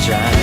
ใ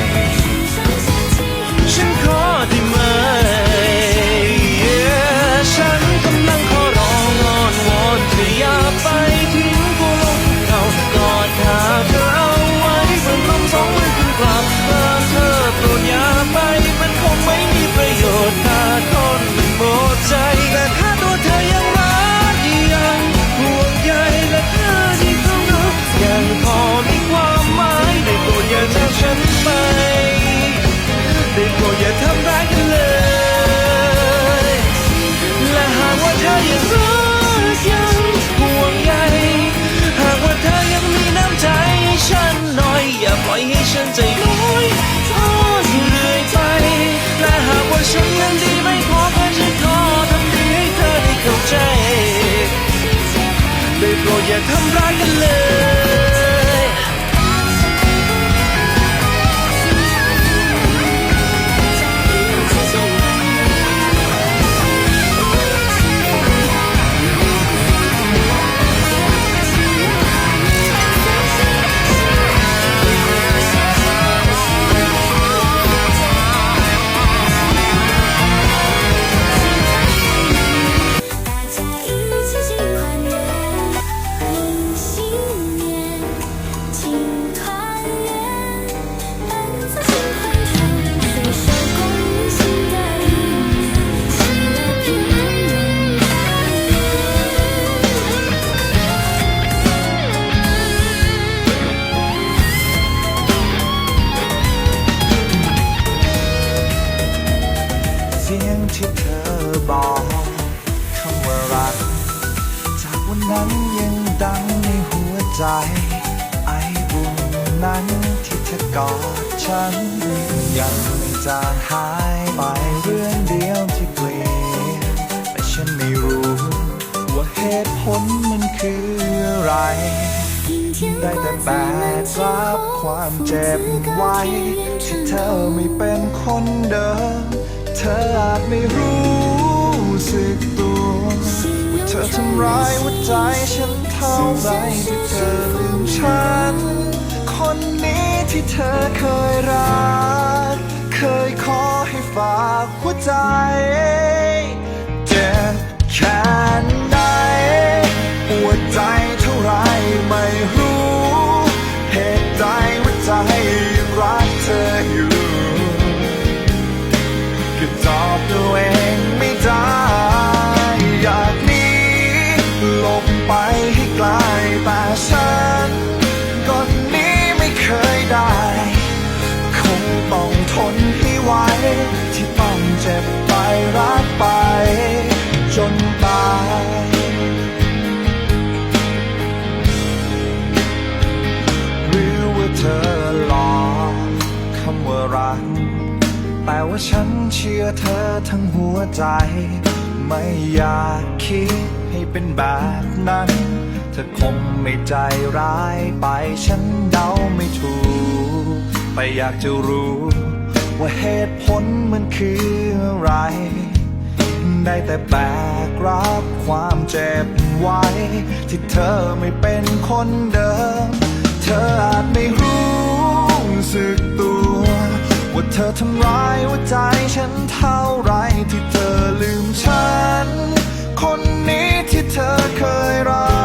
ได้โปรดอย่าทำร้ายกันเลยายไปเรื่องเดียวที่เปลี่ยนแต่ฉันไม่รู้ ว่าเหตุผลมันคืออะไร ได้แต่แบกรับความเจ็บไว้ที่เธอไม่เป็นคนเดิม เธออาจไม่รู้สึกตัวว่าเธอทำร้ายหัวใจฉันเท่าไรที่เธอลืมฉัน คนนี้ที่เธอเคยรัก เคยขอให้ฝากหัวใจ เจ็บแค่ไหนปวดใจเท่าไรไม่รู้ เหตุใดหัวใจยังรักเธออยู่ วใจ ไม่อยากคิดให้เป็นแบบนั้น เธอคงไม่ใจร้ายไปฉันเดาไม่ถูกแต่อยากจะรู้ ว่าเหตุผลมันคืออะไร ได้แต่แบกรับความเจ็บไว้ ที่เธอไม่เป็นคนเดิม เธออาจไม่รู้สึกตัว ว่าเธอทำร้ายหัวใจฉันเท่าไรที่เธอลืมฉัน คนนี้ที่เธอเคยรัก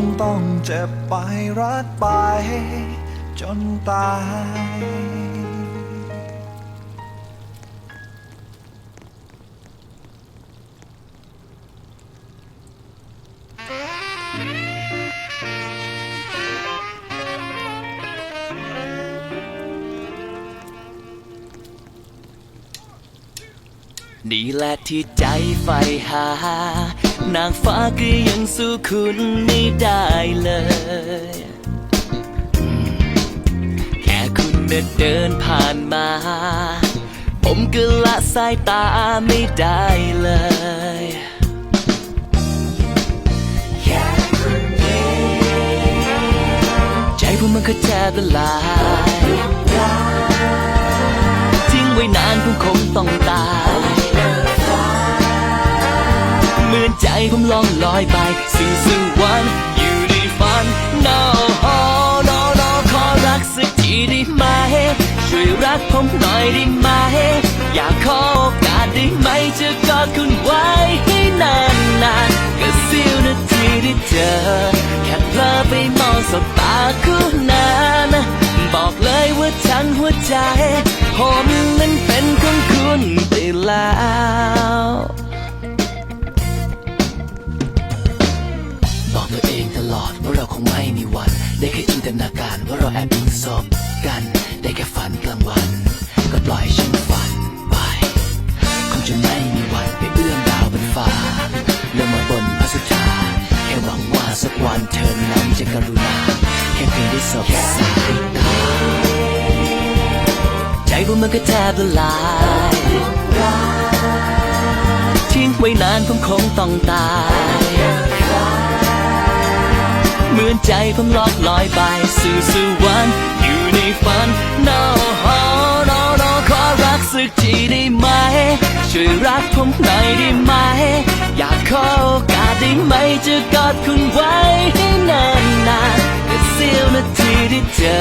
งต้องเจ็บไปรักไป จนตายนี่แหละที่ใจใฝ่หา นางฟ้าก็ยังสู้คุณไม่ได้เลย แค่คุณเดินเดินผ่านมา ผมก็ละสายตาไม่ได้เลยใจผมมันก็แทบละลายทิ้งไว้นานผมคงต้องตาย เหมือนใจผมล่องลอยไปสู่สวรรค์อยู่ในฝัน no no no ขอรักสักทีได้ไหม ช่วยรักผมหน่อยได้ไหม อยากขอโอกาสได้ไหมจะกอดคุณไว้ให้นานนานๆก็เสี้ยวนาทีได้เจอ แค่เพลอไปมองสบตาคู่นั้นบอกเลยว่าทั้งหัวใจ ผมนั้นเป็นของคุณไปแล้ว คงไม่มีวัน ได้แค่จินตนาการว่าเราแอบอิงศพกัน ได้แค่ฝันกลางวัน ก็ปล่อยฉันฝันไป คงจะไม่มีวันไปเอื้อมดาวบนฟ้าลงมาบนพระสุธาแค่หวังว่าสักวันเธอนั้นจะกรุณาแค่เพียงได้สบสายตาใจผมมันก็แทบละลายทิ้งไว้นานผมคงต้องตาย เหมือนใจผมลอกลอยไปสู่สวรรค์อยู่ในฝัน no no no ขอรักสักทีได้ไหม ช่วยรักผมหน่อยได้ไหม อยากขอโอกาสได้ไหมจะกอดคุณไว้ให้นานนานๆก็เสี้ยวนาทีได้เจอ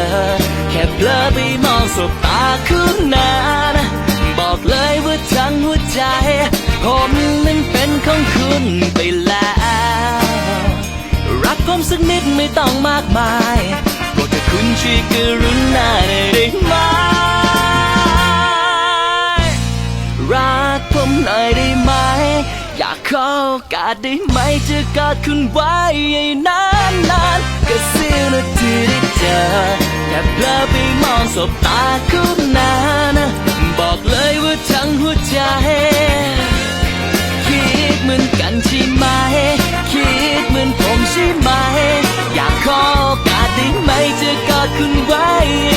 แค่เพลอไปมองสบตาคุณนานบอกเลยว่าทั้งหัวใจ ผมนั้นเป็นของคุณไปแล้ว รักผมสักนิดไม่ต้องมากมายโปรดจะคุณช่วยกรุณาได้ไหมรักผมหน่อยได้ไหม อยากขอโอกาสได้ไหมจะกอดคุณไว้ให้นานนานก็เสี้ยวนาทีได้เจอแค่เพลอไปมองสบตาคุณนานบอกเลยว่าทั้งหัวใจ จะก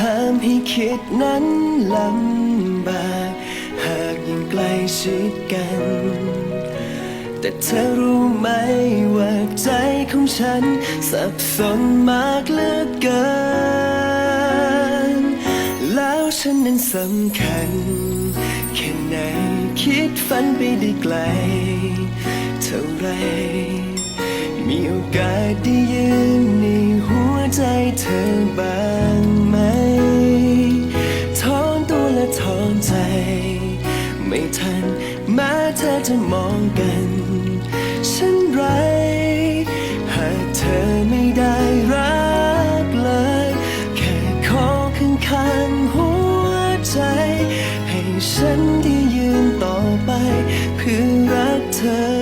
ห้ามให้คิดนั้นลำบาก หากยังใกล้ชิดกัน แต่เธอรู้ไหมว่าใจของฉัน สับสนมากเหลือเกิน แล้วฉันนั้นสำคัญ แค่ไหนคิดฝันไปได้ไกล เท่าไร มีโอกาสได้ยืนในหัว ใจเธอบ้างไหมท้องตัวและท้องใจ ไม่ทันแม้เธอจะมองกัน ฉันไร หากเธอไม่ได้รักเลย แค่ขอข้างข้าหัวใจ ให้ฉันได้ยืนต่อไป เพื่อรักเธอ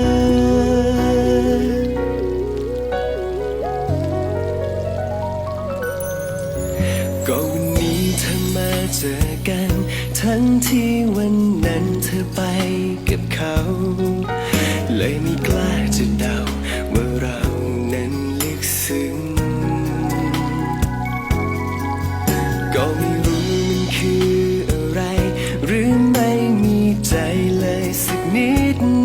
ไม่มีใจเลยสักนิด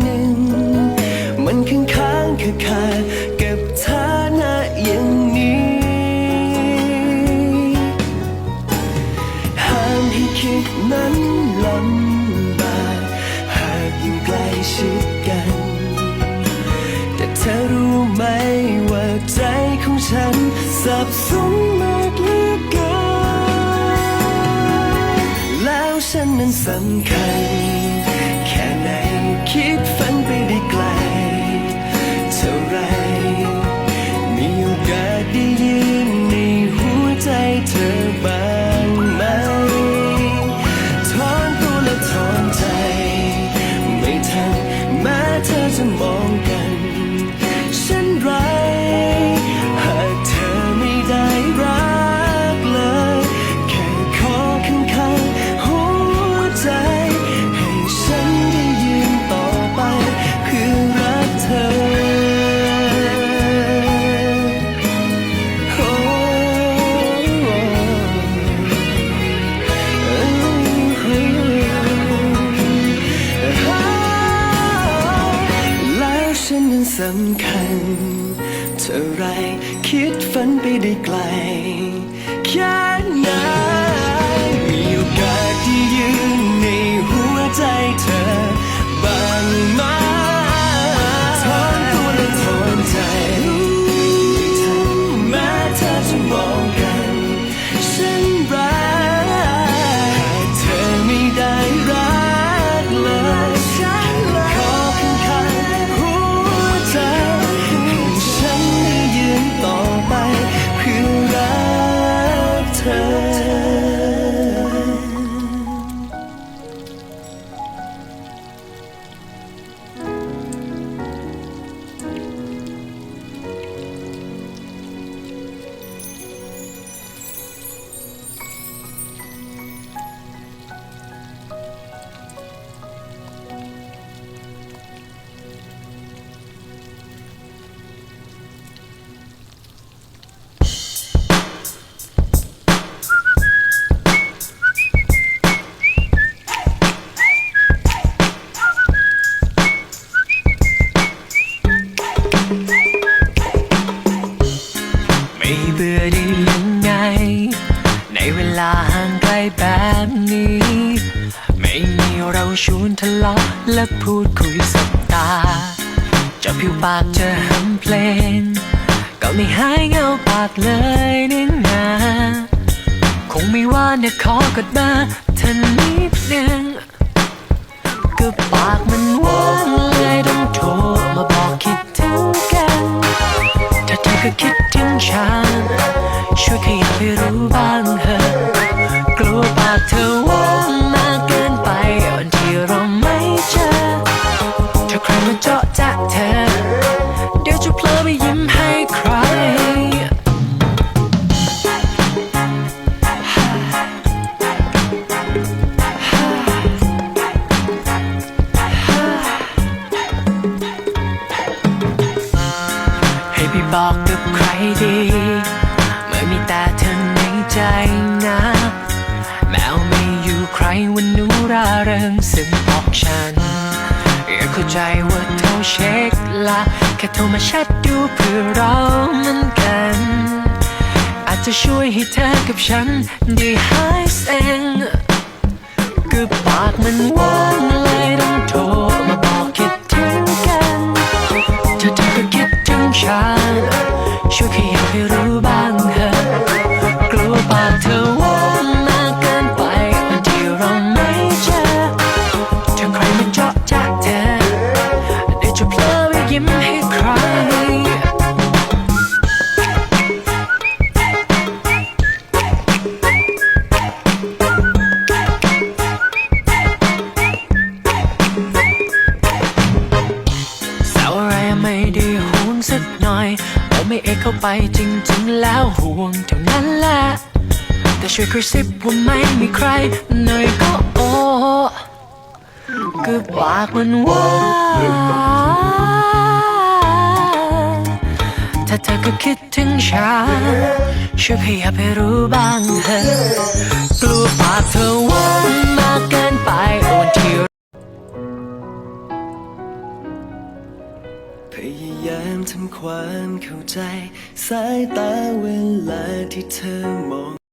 พูดคุยสบตาจะผิวปากจะหำเพลง ก็ไม่หายเงาปากเลยนี่นาคงไม่ว่าเนี่ยขอกดมาทันนิดนึงก็ปากมันว่างเลยต้องโทรมาบอกคิดถึงกัน ถ้าเธอก็คิดถึงฉัน ช่วยขยับให้รู้บ้าง ช็คละแค่โทรมาแชทดูเพื่อเรามันกัน อาจจะช่วยให้เธอกับฉันได้หายเซ็งก็ปากมันว่างเลยต้องโทรมาบอกคิดถึงกันเธอเธอก็คิดถึงฉันช่วยขยับให้รู้ แต่ช่วยกระซิบว่าไม่มีใครหน่อยก็โอ้ก็อปากมันว่าถ้าเธอก็คิดถึงฉันช่วยพยายให้รู้บ้างเถอะกลัวปากเธอว่ามากเกินไปวันที่พยายามทำความเข้าใจ สายตาเวลาที่เธอมอง